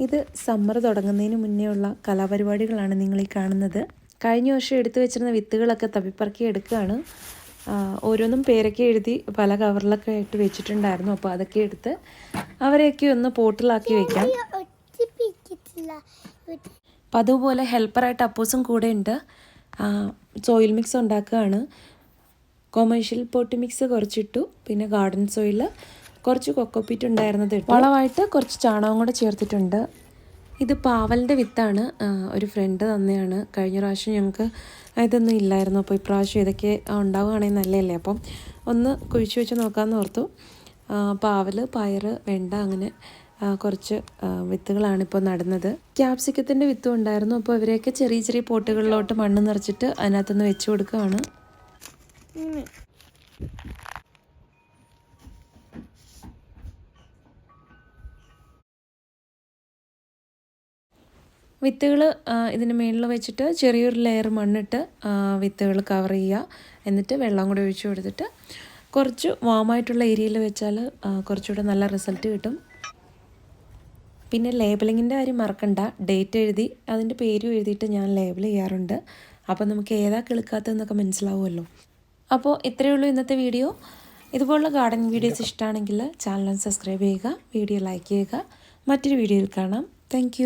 ഇത് സമ്മർ തുടങ്ങുന്നതിന് മുന്നേ ഉള്ള കലാപരിപാടികളാണ് നിങ്ങൾ ഈ കാണുന്നത്. കഴിഞ്ഞ വർഷം എടുത്തു വെച്ചിരുന്ന വിത്തുകളൊക്കെ തപ്പിപ്പറക്കി എടുക്കുകയാണ്. ഓരോന്നും പേരൊക്കെ എഴുതി പല കവറിലൊക്കെ ആയിട്ട് വെച്ചിട്ടുണ്ടായിരുന്നു. അപ്പോൾ അതൊക്കെ എടുത്ത് അവരെയൊക്കെ ഒന്ന് പോട്ടിലാക്കി വെക്കാം. അപ്പം അതുപോലെ ഹെൽപ്പറായിട്ട് അപ്പൂസും കൂടെ ഉണ്ട്. സോയിൽ മിക്സ് ഉണ്ടാക്കുകയാണ്. കൊമേഴ്ഷ്യൽ പോട്ട് മിക്സ് കുറച്ചിട്ടു. പിന്നെ ഗാർഡൻ സോയിൽ കുറച്ച് കൊക്കോപ്പീറ്റ് ഉണ്ടായിരുന്നത് വളമായിട്ട് കുറച്ച് ചാണകം കൂടെ ചേർത്തിട്ടുണ്ട്. ഇത് പാവലിന്റെ വിത്താണ്. ഒരു ഫ്രണ്ട് തന്നെയാണ്. കഴിഞ്ഞ പ്രാവശ്യം ഞങ്ങൾക്ക് ഇതൊന്നും ഇല്ലായിരുന്നു. അപ്പോൾ ഇപ്രാവശ്യം ഇതൊക്കെ ഉണ്ടാവുകയാണെങ്കിൽ നല്ലതല്ലേ? അപ്പം ഒന്ന് കുഴിച്ചു വെച്ച് നോക്കാമെന്ന് ഓർത്തു. പാവൽ പയർ വെണ്ട അങ്ങനെ കുറച്ച് വിത്തുകളാണ് ഇപ്പോൾ നടുന്നത്. ക്യാപ്സിക്കത്തിന്റെ വിത്തും ഉണ്ടായിരുന്നു. അപ്പോൾ ഇവരെയൊക്കെ ചെറിയ ചെറിയ പോട്ടുകളിലോട്ട് മണ്ണ് നിറച്ചിട്ട് അതിനകത്തുനിന്ന് വെച്ച് കൊടുക്കുകയാണ്. വിത്തുകൾ ഇതിന് മേളിൽ വെച്ചിട്ട് ചെറിയൊരു ലെയർ മണ്ണിട്ട് വിത്തുകൾ കവർ ചെയ്യുക. എന്നിട്ട് വെള്ളം കൂടി ഒഴിച്ചു കൊടുത്തിട്ട് കുറച്ച് വാമായിട്ടുള്ള ഏരിയയിൽ വെച്ചാൽ കുറച്ചുകൂടെ നല്ല റിസൾട്ട് കിട്ടും. പിന്നെ ലേബലിങ്ങിന്റെ കാര്യം മറക്കണ്ട. ഡേറ്റ് എഴുതി അതിന്റെ പേരും എഴുതിയിട്ട് ഞാൻ ലേബൽ ചെയ്യാറുണ്ട്. അപ്പോൾ നമുക്ക് ഏതാ കിളുക്കാത്തതെന്നൊക്കെ മനസ്സിലാവുമല്ലോ. അപ്പോൾ ഇത്രയേ ഉള്ളൂ ഇന്നത്തെ വീഡിയോ. ഇതുപോലുള്ള ഗാർഡൻ വീഡിയോസ് ഇഷ്ടമാണെങ്കിൽ ചാനൽ സബ്സ്ക്രൈബ് ചെയ്യുക വീഡിയോ ലൈക്ക് ചെയ്യുക. മറ്റൊരു വീഡിയോയിൽ കാണാം. താങ്ക്